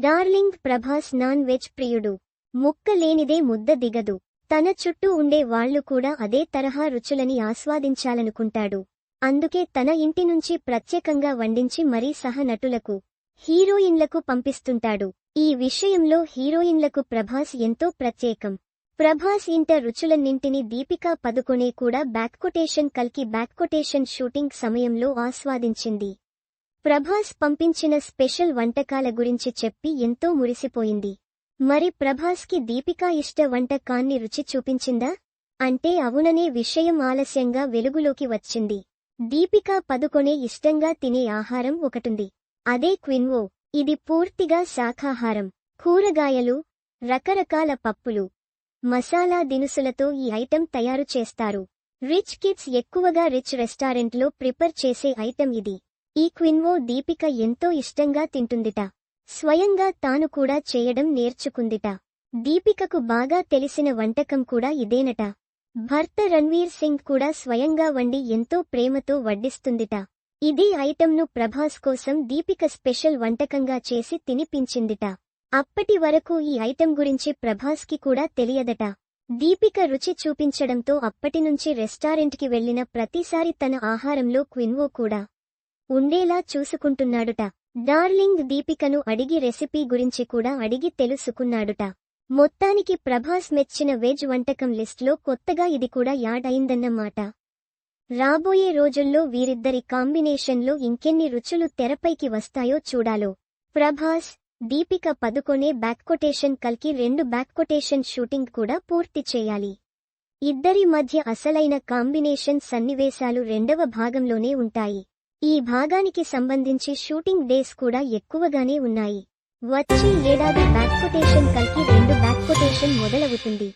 Darling Prabhas non veg ప్రియుడు. ముక్క లేనిదే ముద్ద దిగదు. తన చుట్టూ ఉండే వాళ్ళు కూడా అదే తరహా రుచులని ఆస్వాదించాలనుకుంటాడు. అందుకే తన ఇంటి నుంచి ప్రత్యేకంగా వండించి మరీ సహ నటులకు హీరోయిన్లకు పంపిస్తుంటాడు. ఈ విషయంలో హీరోయిన్లకు ప్రభాస్ ఎంతో ప్రత్యేకం. ప్రభాస్ ఇంట రుచులన్నింటినీ దీపికా పదుకొనే కూడా బ్యాక్కొటేషన్ కల్కి బ్యాక్కొటేషన్ షూటింగ్ సమయంలో ఆస్వాదించింది. ప్రభాస్ పంపించిన స్పెషల్ వంటకాల గురించి చెప్పి ఎంతో మురిసిపోయింది. మరి ప్రభాస్కి దీపికా ఇష్ట వంటకాన్ని రుచి చూపించిందా? అంటే అవుననే విషయం ఆలస్యంగా వెలుగులోకి వచ్చింది. దీపికా పదుకొనే ఇష్టంగా తినే ఆహారం ఒకటుంది. అదే క్విన్వో ఇది పూర్తిగా శాఖాహారం. కూరగాయలు రకరకాల పప్పులు మసాలా దినుసులతో ఈ ఐటెం తయారు చేస్తారు. రిచ్ కిడ్స్ ఎక్కువగా రిచ్ రెస్టారెంట్లో ప్రిపేర్ చేసే ఐటెం ఇది. ఈ క్విన్వో దీపిక ఎంతో ఇష్టంగా తింటుందిట. స్వయంగా తాను కూడా చేయడం నేర్చుకుందిట. దీపికకు బాగా తెలిసిన వంటకం కూడా ఇదేనట. భర్త రణ్వీర్ సింగ్ కూడా స్వయంగా వండి ఎంతో ప్రేమతో వడ్డిస్తుందిట. ఇదే ఐటెంను ప్రభాస్ కోసం దీపిక స్పెషల్ వంటకంగా చేసి తినిపించిందిట. అప్పటి వరకు ఈ ఐటెం గురించి ప్రభాస్కి కూడా తెలియదట. దీపిక రుచి చూపించడంతో అప్పటినుంచి రెస్టారెంట్కి వెళ్ళిన ప్రతిసారి తన ఆహారంలో క్విన్వో కూడా ఉండేలా చూసుకుంటున్నాడుట. డార్లింగ్ దీపికను అడిగి రెసిపీ గురించి కూడా అడిగి తెలుసుకున్నాడుట. మొత్తానికి ప్రభాస్ మెచ్చిన వెజ్ వంటకం లిస్ట్లో కొత్తగా ఇది కూడా యాడ్ అయిందన్నమాట. రాబోయే రోజుల్లో వీరిద్దరి కాంబినేషన్లో ఇంకెన్ని రుచులు తెరపైకి వస్తాయో చూడాలో. ప్రభాస్ దీపిక పదుకొనే బ్యాక్కొటేషన్ కల్కి రెండు బ్యాక్కొటేషన్ షూటింగ్ కూడా పూర్తి చేయాలి. ఇద్దరి మధ్య అసలైన కాంబినేషన్ సన్నివేశాలు రెండవ భాగంలోనే ఉంటాయి. ఈ భాగానికి సంబంధించి షూటింగ్ డేస్ కూడా ఎక్కువగానే ఉన్నాయి. వచ్చే ఏడాది బ్యాక్కొటేషన్ కలిపి రెండు బ్యాక్కొటేషన్ మొదలవుతుంది.